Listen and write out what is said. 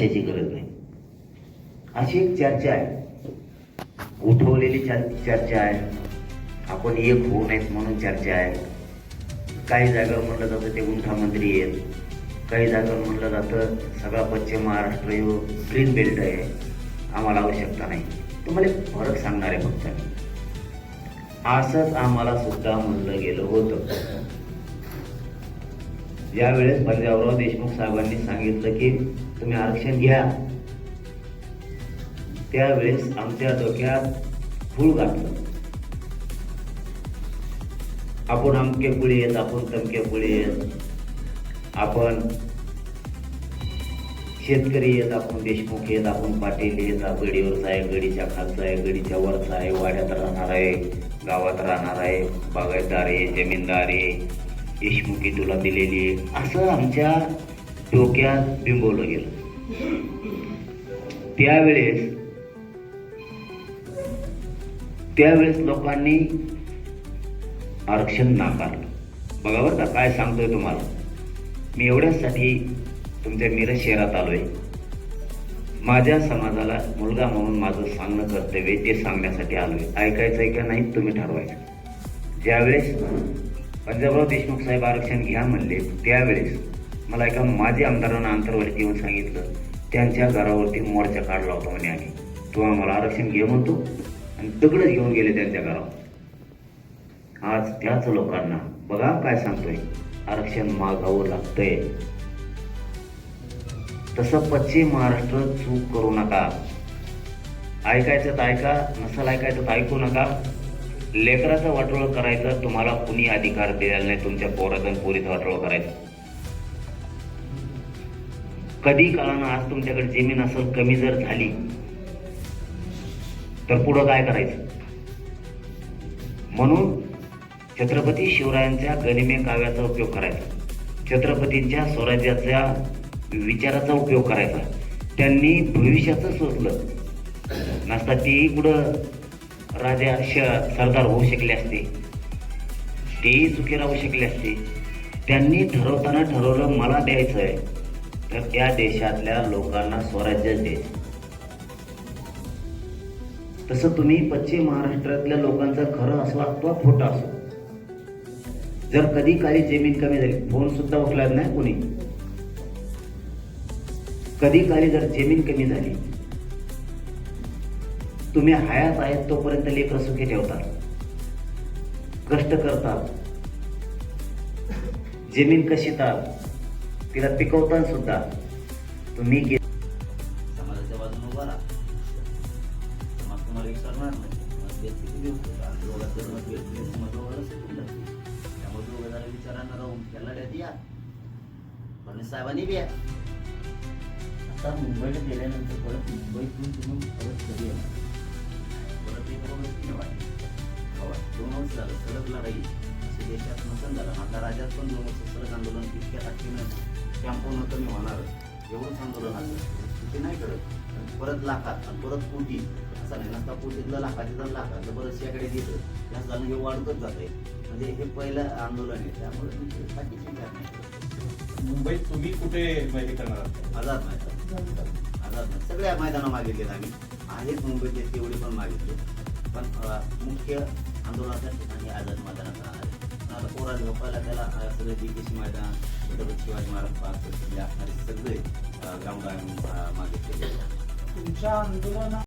कशाची गरज नाही. अशी एक चर्चा आहे. उठवलेली चर्चा आहे. आपण एक होऊ नयेत म्हणून चर्चा आहे. काही जागेवर म्हटलं जातं ते गुंठा मंत्री आहेत. काही जागेवर म्हटलं जातं सगळा पश्चिम महाराष्ट्र ह्यो ग्रीन बेल्ट आहे. आम्हाला आवश्यकता नाही. तुम्हाला एक फरक सांगणार आहे फक्त. असंच आम्हाला सुद्धा म्हणलं गेलं होतं. ज्यावेळेस पंजाबराव देशमुख साहेबांनी सांगितलं की तुम्ही आरक्षण घ्या. त्यावेळेस आमच्या डोक्यात फूल गाठलं. आपण अमके पुढे येत आपण तमके पुढे येत. आपण शेतकरी येत आपण देशमुख येत आपण पाटील येत गडीवरचा आहे गडीच्या खालचा आहे गडीच्या वरचा आहे वाड्यात राहणार आहे गावात राहणार आहे बागायतदार आहे जमीनदार आहे देशमुखी तुला दिलेली आहे. असं आमच्या डोक्यात बिंबवलं गेलं. त्यावेळेस त्यावेळेस लोकांनी आरक्षण नाकारलं. बघा बरं का काय सांगतोय तुम्हाला. मी एवढ्यासाठी तुमच्या मिरज शहरात आलोय. माझ्या समाजाला मुलगा म्हणून माझं सांगणं कर्तव्य ते सांगण्यासाठी आलोय. ऐकायचं आहे का नाही तुम्ही ठरवायचं. ज्यावेळेस पंजाबराव देशमुख साहेब आरक्षण घ्या म्हणले. त्यावेळेस मला एका माजी आमदारानं आंतरवरती येऊन सांगितलं त्यांच्या घरावरती मोर्चा काढला होता म्हणे आम्ही. तो आम्हाला आरक्षण घे म्हणतो आणि दगडच घेऊन गेले त्यांच्या घरावर. आज त्याच लोकांना बघा काय सांगतोय. आरक्षण मागावं लागतंय. तसं पश्चिम महाराष्ट्र चूक करू नका. ऐकायचं तर ऐका नसेल ऐकायचं तर ऐकू नका. लेकराचं वाटोळ करायचं तुम्हाला कुणी अधिकार दिलेला नाही तुमच्या पोराचं आणि पोरीचं वाटोळ करायचं. कधी काळानं आज तुमच्याकडे जमीन असेल कमी जर झाली तर पुढं काय करायचं? म्हणून छत्रपती शिवरायांच्या गनिमे काव्याचा उपयोग करायचा. छत्रपतींच्या स्वराज्याच्या विचाराचा उपयोग करायचा. त्यांनी भविष्याचं सोचलं नसता ती कुठं राजा श सरदार होऊ शकले असते. तेही चुकी राहू शकले असते. त्यांनी ठरवताना ठरवलं मला द्यायचं आहे तर त्या देशातल्या लोकांना स्वराज्य द्यायचं तसं तुम्ही पश्चिम महाराष्ट्रातल्या लोकांचं खरं असो अथवा खोटं असो. जर कधी काही जमीन कमी झाली फोन सुद्धा उचलत नाही कोणी. कधी काही जर जमीन कमी झाली तुम्ही हयात आहेत तोपर्यंत लेकर सुखी ठेवतात. कष्ट करतात. जमीन कशीतात तिला पिकवतात सुद्धा तुम्ही गे- समाजाच्या बाजूने उभा राहा. समाज तुम्हाला विसरणार नाही. मतभेद किती देऊ शकता दोघात जर मतभेद केले तर मग दोघांना सुटून जातील. त्यामुळे दोघं जरा विचारांना राहून या फडणवीस साहेबांनी बी आता मुंबईला गेल्यानंतर परत मुंबईतून तुम्ही परत कधी येणार? नाही. हवा. दोन वर्ष झालं सलग लढाई असे देशात नसन झालं आपल्या राज्यात पण दोन वर्ष सलग आंदोलन तितक्या ताकदीनं कॅम्पोनं कमी होणार एवढंच आंदोलन असं ते नाही करत परत लाखात आणि परत कोटी असं नाही नसता कोटीतलं लाखाचे जर लाखातलं परत शेकडे देतं जास्त झालं हे वाढतच जात आहे म्हणजे हे पहिलं आंदोलन आहे त्यामुळे बाकीची नाही मुंबईत तुम्ही कुठे माहिती करणार आहात? आझाद मैदान नाही सगळ्या मैदानं मागितलेत आम्ही. आहेत मुंबईचे तेवढे पण मागितले पण मुख्य आंदोलनाच्या ठिकाणी आझाद मैदानात राहणार आहे. आता पोरा झोपायला त्याला सगळे दिग्गज मैदान छत्रपती शिवाजी महाराज पार्क असणारे सगळे ग्राउंड आम्ही मागितलेले तुमच्या आंदोलना